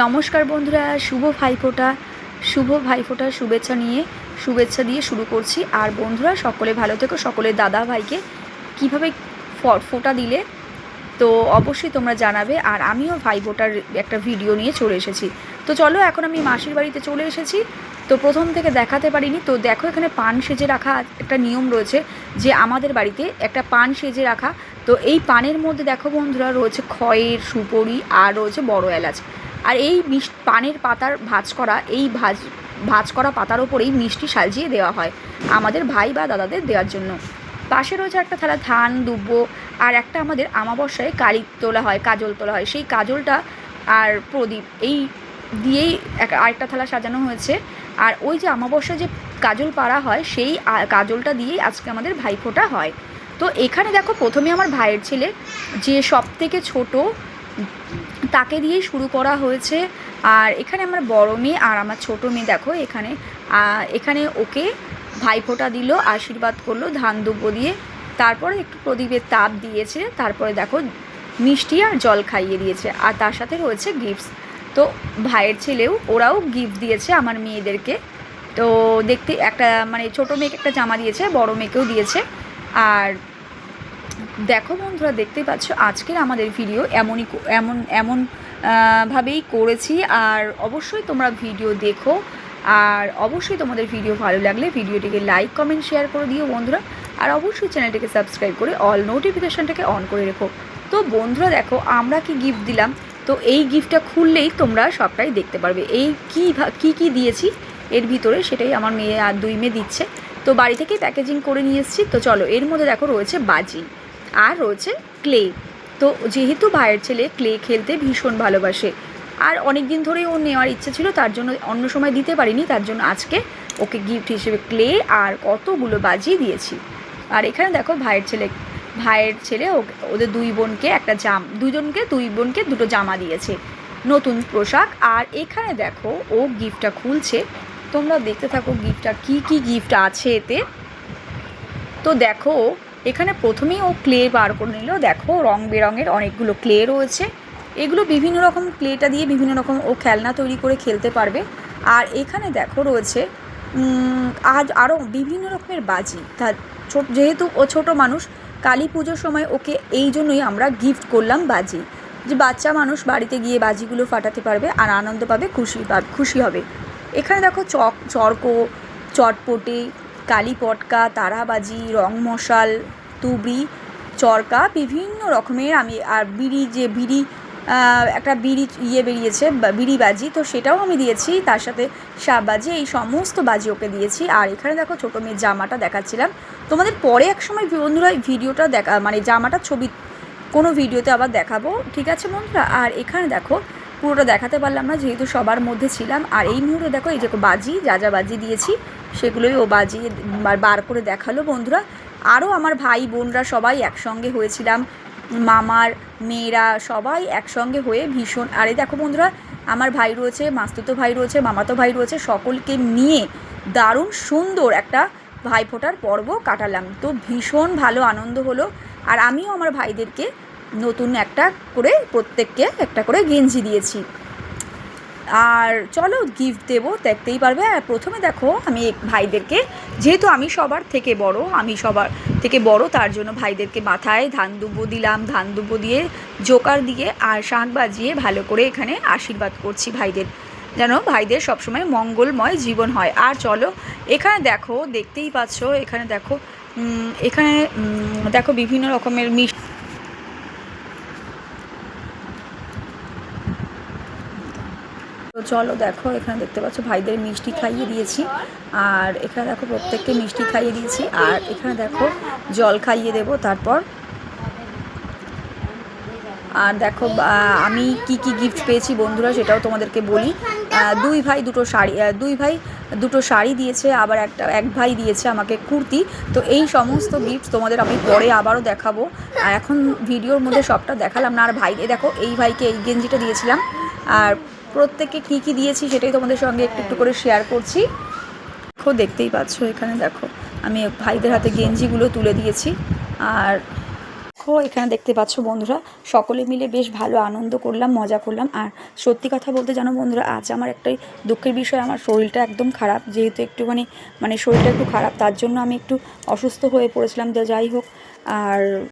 নমস্কার বন্ধুরা, শুভ ভাইফোঁটা, শুভ ভাইফোঁটার শুভেচ্ছা নিয়ে, শুভেচ্ছা দিয়ে শুরু করছি। আর বন্ধুরা, সকলে ভালো থেকো সকলের দাদা ভাইকে কীভাবে ফোঁটা দিলে, তো অবশ্যই তোমরা জানাবে। আর আমিও ভাইফোঁটার একটা ভিডিও নিয়ে চলে এসেছি। তো চলো, এখন আমি মাসির বাড়িতে চলে এসেছি। তো প্রথম থেকে দেখাতে পারিনি। তো দেখো, এখানে পান সেজে রাখা একটা নিয়ম রয়েছে যে আমাদের বাড়িতে একটা পান সেজে রাখা। তো এই পানের মধ্যে দেখো বন্ধুরা, রয়েছে খয়ের, সুপরি আর রয়েছে বড় এলাচ। আর এই মিষ পানের পাতার ভাজ করা, এই ভাজ ভাজ করা পাতার ওপরেই মিষ্টি সাজিয়ে দেওয়া হয় আমাদের ভাই বা দাদাদের দেওয়ার জন্য। পাশে রয়েছে একটা থালা, ধান, দুব্ব আর একটা আমাদের আমাবস্যায় কালি তোলা হয়, কাজল তোলা হয়। সেই কাজলটা আর প্রদীপ, এই দিয়েই আরেকটা থালা সাজানো হয়েছে। আর ওই যে আমাবস্যায় যে কাজল পাড়া হয়, সেই কাজলটা দিয়েই আজকে আমাদের ভাইফোঁটা হয়। তো এখানে দেখো, প্রথমে আমার ভাইয়ের ছেলে যে সব থেকে ছোটো তাকে দিয়েই শুরু করা হয়েছে। আর এখানে আমার বড় মেয়ে আর আমার ছোট মেয়ে দেখো এখানে। এখানে ওকে ভাইফোঁটা দিল, আশীর্বাদ করল, ধান দুব্বো দিয়ে। তারপরে একটু প্রদীপের তাপ দিয়েছে, তারপরে দেখো মিষ্টি আর জল খাইয়ে দিয়েছে। আর তার সাথে রয়েছে গিফটস তো ভাইয়ের ছেলেও ওরাও গিফট দিয়েছে আমার মেয়েদেরকে। তো দেখতে একটা মানে ছোটো মেয়েকে একটা জামা দিয়েছে, বড় মেয়েকেও দিয়েছে। আর দেখো বন্ধুরা দেখতে পাচ্ছ, আজকের আমাদের ভিডিও এমনই এমন এমন ভাবেই করেছি। আর অবশ্যই তোমরা ভিডিও দেখো। আর অবশ্যই তোমাদের ভিডিও ভালো লাগলে ভিডিওটিকে লাইক কমেন্ট শেয়ার করে দিও বন্ধুরা। আর অবশ্যই চ্যানেলটিকে সাবস্ক্রাইব করে অল নোটিফিকেশানটাকে অন করে রেখো। তো বন্ধুরা, দেখো, আমরা কি গিফট দিলাম? তো এই গিফটটা খুললেই তোমরা সবটাই দেখতে পারবে। এই কী কী কী দিয়েছি? এর ভিতরে সেটাই আমার মেয়ে আর দুই মেয়ে দিচ্ছে। তো বাড়ি থেকেই প্যাকেজিং করে নিয়ে এসেছি। তো চলো, এর মধ্যে দেখো রয়েছে বাজি। আর রয়েছে ক্লে তো যেহেতু ভাইয়ের ছেলে ক্লে খেলতে ভীষণ ভালোবাসে, আর অনেক দিন ধরেই ও নেওয়ার ইচ্ছে ছিল, তার জন্য অন্য সময় দিতে পারিনি, তার জন্য আজকে ওকে গিফট হিসেবে ক্লে আর কতগুলো বাজিয়ে দিয়েছি। আর এখানে দেখো ভাইয়ের ছেলে ভাইয়ের ছেলে ওদের দুই বোনকে একটা জাম, দুজনকে, দুই বোনকে দুটো জামা দিয়েছে, নতুন পোশাক। আর এখানে দেখো ও গিফটটা খুলছে। তোমরা দেখতে থাকো গিফটটা কি কি গিফট আছে এতে। তো দেখো এখানে প্রথমেই ও ক্লে বার করে নিল। দেখো রং বেরঙের অনেকগুলো ক্লে রয়েছে। এগুলো বিভিন্ন রকম ক্লেটা দিয়ে বিভিন্ন রকম ও খেলনা তৈরি করে খেলতে পারবে। আর এখানে দেখো রয়েছে আজ আরও বিভিন্ন রকমের বাজি। তা ছোট, যেহেতু ও ছোট মানুষ, কালী পুজোর সময় ওকে এই জন্যই আমরা গিফট করলাম বাজি। যে বাচ্চা মানুষ বাড়িতে গিয়ে বাজিগুলো ফাটাতে পারবে আর আনন্দ পাবে, খুশি খুশি হবে। এখানে দেখো চক, চর্ক, চটপটে কালী পটকা, তারাবাজি, রং মশাল, তুবড়ি, চরকা, বিভিন্ন রকমের আমি, আর বিড়ি যে বিড়ি একটা বিড়ি ইয়ে বেরিয়েছে বিড়ি বাজি, তো সেটাও আমি দিয়েছি, তার সাথে সাপ বাজি, এই সমস্ত বাজি ওকে দিয়েছি। আর এখানে দেখো ছোটো মেয়ের জামাটা দেখাচ্ছিলাম। তোমাদের পরে এক সময় বন্ধুরা ভিডিওটা দেখা মানে জামাটা ছবি, কোনো ভিডিওতে আবার দেখাবো, ঠিক আছে বন্ধুরা? আর এখানে দেখো পুরোটা দেখাতে পারলাম না, যেহেতু সবার মধ্যে ছিলাম। আর এই মুহূর্তে দেখো, এই যে বাজি, যা যা বাজি দিয়েছি, সেগুলোই ও বাজি বার- বার করে দেখাল বন্ধুরা। আরও আমার ভাই, বোনরা সবাই একসঙ্গে হয়েছিলাম। মামার মেয়েরা সবাই একসঙ্গে হয়ে ভীষণ, আর এই দেখো বন্ধুরা, আমার ভাই রয়েছে, মাস্তুতো ভাই রয়েছে, মামাতো ভাই রয়েছে, সকলকে নিয়ে দারুণ সুন্দর একটা ভাইফোঁটার পর্ব কাটালাম। তো ভীষণ ভালো আনন্দ হলো। আর আমিও আমার ভাইদেরকে নতুন একটা করে প্রত্যেককে একটা করে গেঞ্জি দিয়েছি। আর চলো গিফট দেবো, দেখতেই পারবে। আর প্রথমে দেখো, আমি ভাইদেরকে, যেহেতু আমি সবার থেকে বড়, আমি সবার থেকে বড়, তার জন্য ভাইদেরকে মাথায় ধান দুব্বো দিলাম, ধান দুব্বো দিয়ে জোকার দিয়ে আর শাঁখ বাজিয়ে ভালো করে এখানে আশীর্বাদ করছি ভাইদের। যেন ভাইদের সবসময় মঙ্গলময় জীবন হয়। আর চলো, এখানে দেখো, দেখতেই পাচ্ছ, এখানে দেখো এখানে দেখো বিভিন্ন রকমের মিষ্টি চলো দেখো, এখানে দেখতে পাচ্ছ, ভাইদের মিষ্টি খাইয়ে দিয়েছি। আর এখানে দেখো, প্রত্যেককে মিষ্টি খাইয়ে দিয়েছি। আর এখানে দেখো, জল খাইয়ে দেবো তারপর। আর দেখো আমি কি কি গিফট পেয়েছি বন্ধুরা সেটাও তোমাদেরকে বলি। দুই ভাই দুটো শাড়ি দুই ভাই দুটো শাড়ি দিয়েছে, আবার একটা, এক ভাই দিয়েছে আমাকে কুর্তি। তো এই সমস্ত গিফট তোমাদের আমি পরে আবারও দেখাবো। এখন ভিডিওর মধ্যে সবটা দেখালাম না। আর ভাই দেখো, এই ভাইকে এই গেঞ্জিটা দিয়েছিলাম। আর প্রত্যেককে কী কী দিয়েছি সেটাই তোমাদের সঙ্গে একটু একটু করে শেয়ার করছি। দেখো দেখতেই পাচ্ছ এখানে দেখো আমি ভাইদের হাতে গেঞ্জিগুলো তুলে দিয়েছি। আর দেখো এখানে দেখতে পাচ্ছ বন্ধুরা সকলে মিলে বেশ ভালো আনন্দ করলাম মজা করলাম। আর সত্যি কথা বলতে জানো বন্ধুরা আজ আমার একটাই দুঃখের বিষয় আমার শরীরটা একদম খারাপ। যেহেতু একটুখানি মানে মানে শরীরটা একটু খারাপ তার জন্য আমি একটু অসুস্থ হয়ে পড়েছিলাম যাই হোক। আর